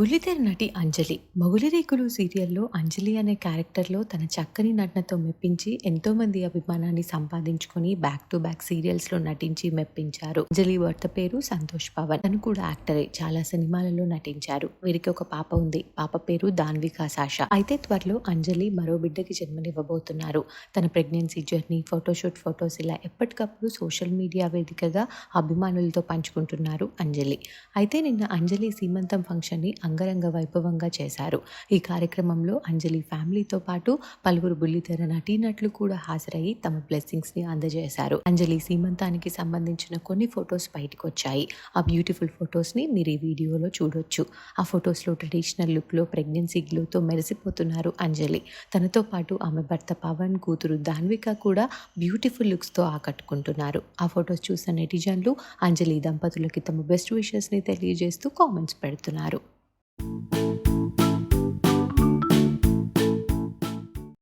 బుల్లితెర నటి అంజలి. మొగులిరేకులు సీరియల్లో అంజలి అనే క్యారెక్టర్లో తన చక్కని నటనతో మెప్పించి ఎంతోమంది అభిమానాన్ని సంపాదించుకొని బ్యాక్ టు బ్యాక్ సీరియల్స్లో నటించి మెప్పించారు. అంజలి భర్త పేరు సంతోష్ పవన్. తను కూడా యాక్టరే చాలా సినిమాలలో నటించారు. వీరికి ఒక పాప ఉంది. పాప పేరు దాన్వికా సాషా. అయితే త్వరలో అంజలి మరో బిడ్డకి జన్మనివ్వబోతున్నారు. తన ప్రెగ్నెన్సీ జర్నీ ఫోటోషూట్ ఫొటోస్ ఇలా ఎప్పటికప్పుడు సోషల్ మీడియా వేదికగా అభిమానులతో పంచుకుంటున్నారు అంజలి. అయితే నిన్న అంజలి సీమంతం ఫంక్షన్ని అంగరంగ వైభవంగా చేశారు. ఈ కార్యక్రమంలో అంజలి ఫ్యామిలీతో పాటు పలువురు బుల్లితెర నటీనట్లు కూడా హాజరయ్యి తమ బ్లెస్సింగ్స్ని అందజేశారు. అంజలి సీమంతానికి సంబంధించిన కొన్ని ఫొటోస్ బయటకు వచ్చాయి ఆ బ్యూటిఫుల్ ఫొటోస్ని మీరు ఈ వీడియోలో చూడొచ్చు. ఆ ఫొటోస్లో ట్రెడిషనల్ లుక్లో ప్రెగ్నెన్సీ గ్లోతో మెరిసిపోతున్నారు అంజలి. తనతో పాటు ఆమె భర్త పవన్ కూతురు దాన్విక కూడా బ్యూటిఫుల్ లుక్స్తో ఆకట్టుకుంటున్నారు. ఆ ఫొటోస్ చూసిన నెటిజన్లు అంజలి దంపతులకి తమ బెస్ట్ విషెస్ని తెలియజేస్తూ కామెంట్స్ పెడుతున్నారు.